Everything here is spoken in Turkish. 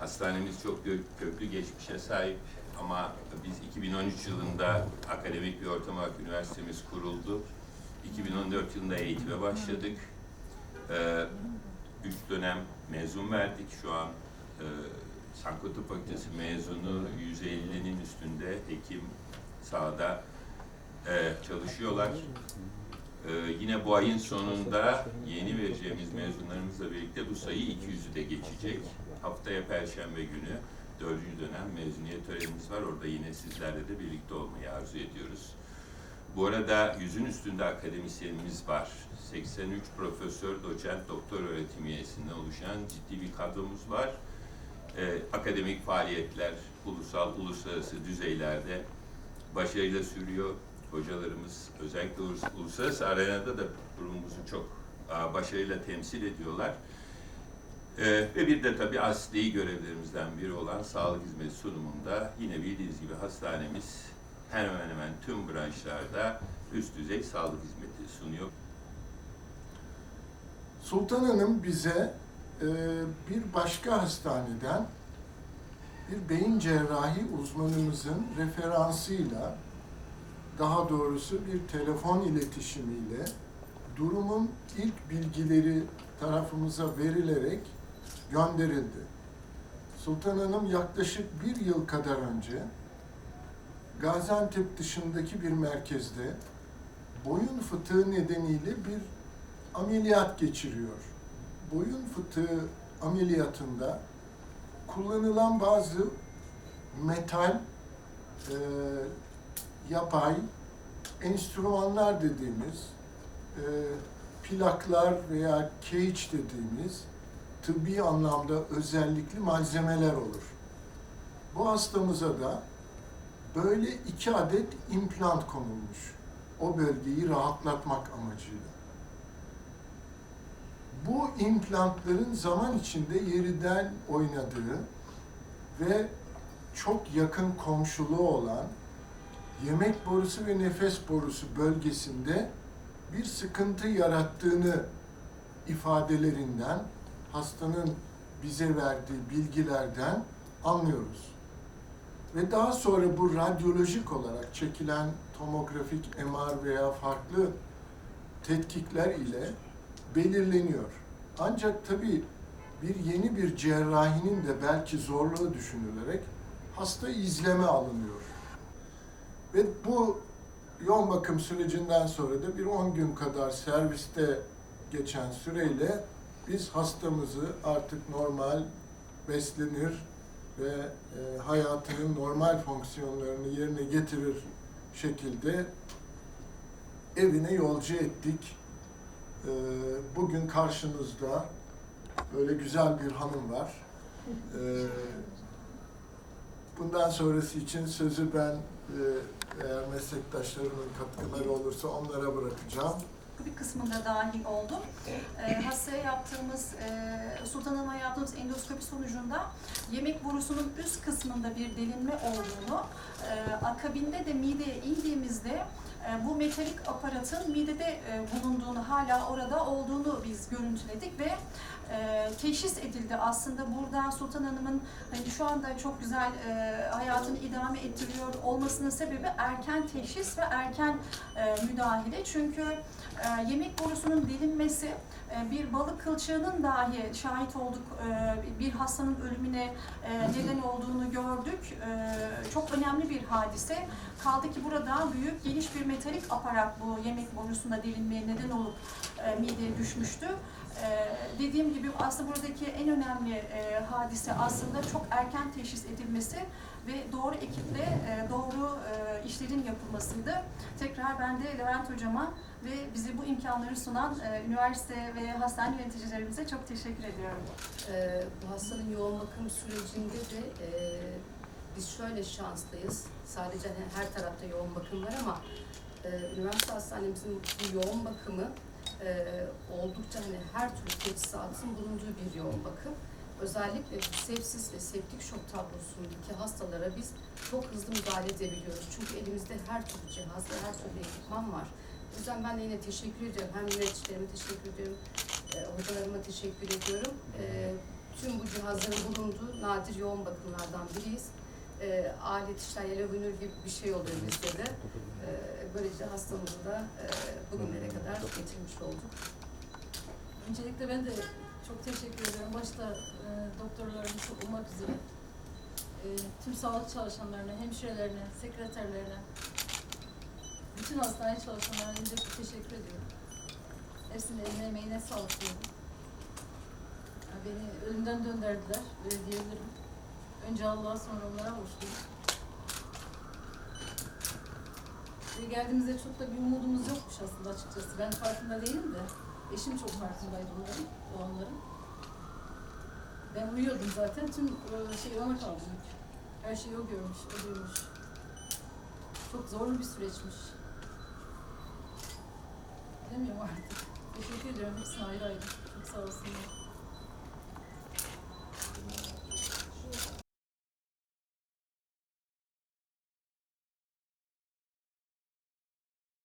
Hastanemiz çok köklü geçmişe sahip ama biz 2013 yılında akademik bir ortam üniversitemiz kuruldu. 2014 yılında eğitime başladık. Ee, üç dönem mezun verdik. Şu an e, Sanko Tıp Fakültesi mezunu 150'nin üstünde hekim sahada e, çalışıyorlar. Ee, yine bu ayın sonunda yeni vereceğimiz mezunlarımızla birlikte bu sayı 200'ü de geçecek. Haftaya Perşembe günü dördüncü dönem mezuniyet törenimiz var. Orada yine sizlerle de birlikte olmayı arzu ediyoruz. Bu arada yüzün üstünde akademisyenimiz var. 83 profesör, doçent, doktor öğretim üyesinden oluşan ciddi bir kadromuz var. Ee, akademik faaliyetler ulusal, uluslararası düzeylerde başarıyla sürüyor. Hocalarımız özellikle ulus- uluslararası arenada da kurumumuzu çok başarıyla temsil ediyorlar. Ee, ve bir de tabii asli görevlerimizden biri olan sağlık hizmeti sunumunda yine bildiğiniz gibi hastanemiz hemen hemen tüm branşlarda üst düzey sağlık hizmeti sunuyor. Sultan Hanım bize e, bir başka hastaneden bir beyin cerrahi uzmanımızın referansıyla daha doğrusu bir telefon iletişimiyle durumun ilk bilgileri tarafımıza verilerek gönderildi. Sultan Hanım yaklaşık bir yıl kadar önce Gaziantep dışındaki bir merkezde boyun fıtığı nedeniyle bir ameliyat geçiriyor. Boyun fıtığı ameliyatında kullanılan bazı metal, e, yapay enstrümanlar dediğimiz, e, plaklar veya cage dediğimiz tıbbi anlamda özellikli malzemeler olur. Bu hastamıza da böyle iki adet implant konulmuş. O bölgeyi rahatlatmak amacıyla bu implantların zaman içinde yeriden oynadığı ve çok yakın komşuluğu olan yemek borusu ve nefes borusu bölgesinde bir sıkıntı yarattığını ifadelerinden, hastanın bize verdiği bilgilerden anlıyoruz. Ve daha sonra bu radyolojik olarak çekilen tomografik MR veya farklı tetkikler ile belirleniyor. Ancak tabii bir yeni bir cerrahinin de belki zorluğu düşünülerek hasta izleme alınıyor. Ve bu yoğun bakım sürecinden sonra da bir 10 gün kadar serviste geçen süreyle biz hastamızı artık normal beslenir ve e, hayatının normal fonksiyonlarını yerine getirir şekilde evine yolcu ettik. Ee, Bugün karşınızda böyle güzel bir hanım var. Ee, Bundan sonrası için sözü ben e, eğer meslektaşlarımın katkıları olursa onlara bırakacağım. Bir kısmında dahil oldum. E, hastaya yaptığımız, e, Sultan Hanım'a yaptığımız endoskopi sonucunda yemek borusunun üst kısmında bir delinme olduğunu, e, akabinde de mideye indiğimizde bu metalik aparatın midede e, bulunduğunu, hala orada olduğunu biz görüntüledik ve e, teşhis edildi. Aslında burada Sultan Hanım'ın hani şu anda çok güzel e, hayatını idame ettiriyor olmasının sebebi erken teşhis ve erken e, müdahale. Çünkü e, yemek borusunun delinmesi e, bir balık kılçığının dahi şahit olduk e, bir hastanın ölümüne e, neden olduğunu gördük. E, çok önemli bir hadise. Kaldı ki burada büyük geniş bir metalik aparat bu yemek borusunda delinmeye neden olup e, mideye düşmüştü. Ee, dediğim gibi aslında buradaki en önemli e, hadise aslında çok erken teşhis edilmesi ve doğru ekiple e, doğru e, işlerin yapılmasıydı. Tekrar ben de Levent Hocama ve bize bu imkanları sunan e, üniversite ve hastane yöneticilerimize çok teşekkür ediyorum. Ee, bu hastanın yoğun bakım sürecinde de e, biz şöyle şanslıyız. Sadece hani her tarafta yoğun bakım var ama e, üniversite hastanemizin bu yoğun bakımı e, oldukça hani her türlü teçhizatın bulunduğu bir yoğun bakım. Özellikle sepsis ve septik şok tablosundaki hastalara biz çok hızlı müdahale edebiliyoruz. Çünkü elimizde her türlü cihaz ve her türlü ekipman var. O yüzden ben de yine teşekkür ediyorum. Hem yöneticilerime teşekkür ediyorum, e, hocalarıma teşekkür ediyorum. E, tüm bu cihazların bulunduğu nadir yoğun bakımlardan biriyiz. E, alet işler yelövünür gibi bir şey oluyor bizde de. E, böylece hastamızı da e, bugünlere kadar getirmiş olduk. Öncelikle ben de çok teşekkür ediyorum. Başta e, doktorlarımız olmak üzere e, tüm sağlık çalışanlarına, hemşirelerine, sekreterlerine, bütün hastane çalışanlarına öncelikle teşekkür ediyorum. Hepsinin eline emeğine sağlık diyorum. Ya beni ölümden döndürdüler, öyle diyebilirim. Önce Allah'a sonra onlara borçluyum. Ve geldiğimizde çok da bir umudumuz yokmuş aslında açıkçası. Ben farkında değilim de. Eşim çok farkındaydı bunların, olanların. Ben uyuyordum zaten. Tüm şey ona kaldı. Her şeyi o görmüş, o duymuş. Çok zorlu bir süreçmiş. Bilemiyorum artık. Teşekkür ediyorum hepsine ayrı ayrı. Çok sağ olsunlar.